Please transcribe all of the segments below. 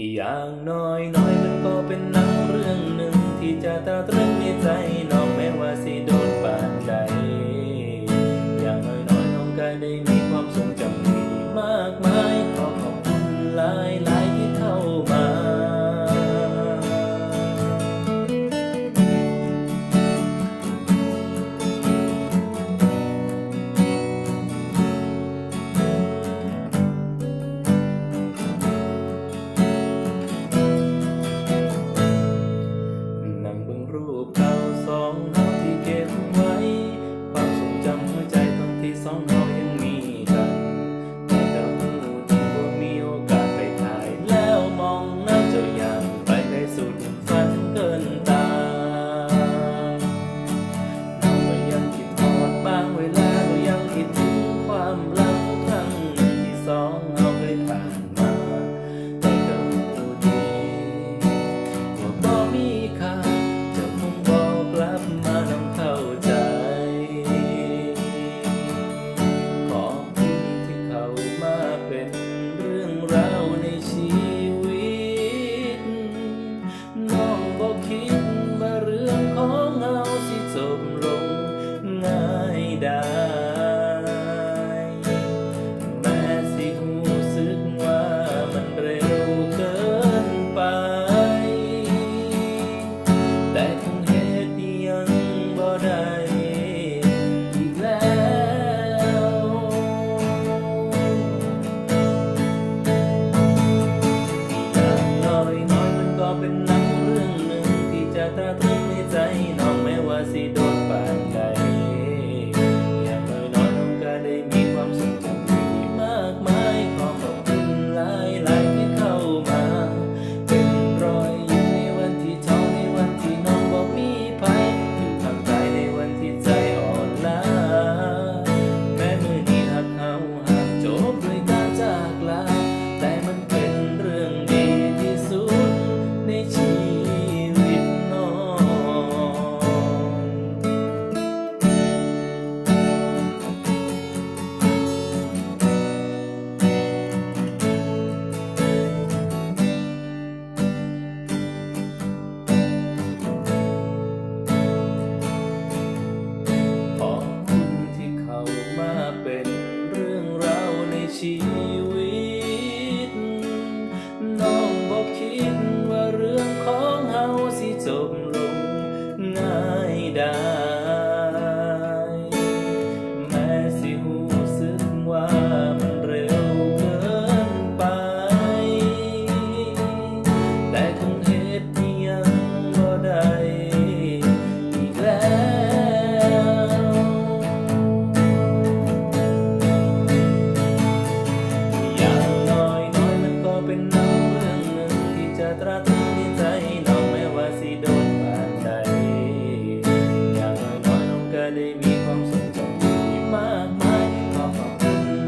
อย่างน้อยน้อยมันก็เป็นหนังเรื่องหนึ่ง ที่จะตราตรึงในใจน้องแม้ว่าสิโดนปานใด อย่างน้อยน้อยน้องก็ได้มีความทรงจำที่มากมายขอขอบคุณหลายหลาย รูปเก่าสองเฮา 记。忆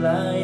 light.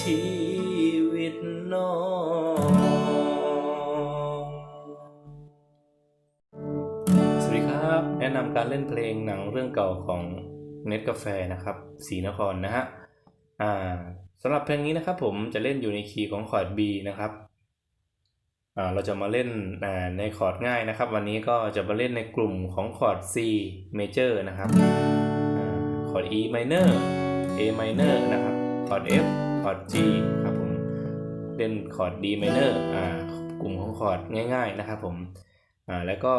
ชีวิตน้องสวัสดีครับ แนะนำการเล่นเพลงหนังเรื่องเก่าของเน็ตกาแฟนะครับสีนครนะฮะอ่าสำหรับเพลงนี้นะครับผมจะเล่นอยู่ในคีย์ของคอร์ด B นะครับอ่าเราจะมาเล่นในคอร์ดง่ายนะครับ วันนี้ก็จะมาเล่นในกลุ่มของคอร์ด C major นะครับคอร์ด E minor A minor นะครับคอร์ด F คอร์ด G ครับผมเล่นคอร์ด D minor อ่ากลุ่มของคอร์ดง่าย ๆนะครับผมอ่าแล้วก็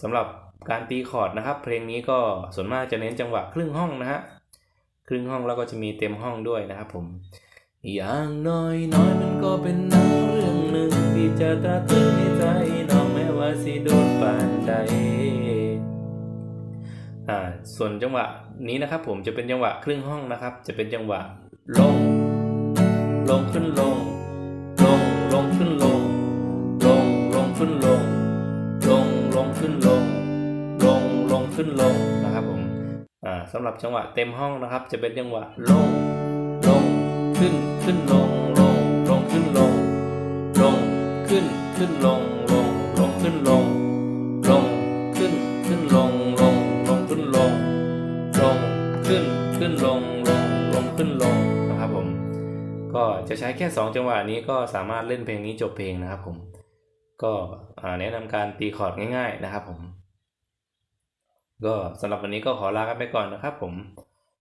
สำหรับการตีคอร์ดนะครับ เพลงนี้ก็ส่วนมากจะเน้นจังหวะครึ่งห้องนะฮะครึ่งห้องแล้วก็จะมีเต็มห้องด้วยนะครับผมอย่างน้อยน้อยมันก็เป็นหนังเรื่องหนึ่งที่จะตราตรึงในใจน้องแม้ว่าสิโดนปานใดอ่าส่วนจังหวะนี้นะครับผมจะเป็นจังหวะครึ่งห้องนะครับ จะเป็นจังหวะลง ลงขึ้นลง ลงลงขึ้นลง ลงลงขึ้นลง ลงลงขึ้นลง ลงลงขึ้นลงนะครับผมอ่าสำหรับจังหวะเต็มห้องนะครับ จะเป็นจังหวะลง ลงขึ้นขึ้นลง ลงลงขึ้นลง ลงขึ้นขึ้นลงลง จะใช้แค่สองจังหวะนี้ก็สามารถเล่นเพลงนี้จบเพลงนะครับผม ก็แนะนำการตีคอร์ดง่าย ๆนะครับผม ก็สำหรับวันนี้ก็ขอลากันไปก่อนนะครับผม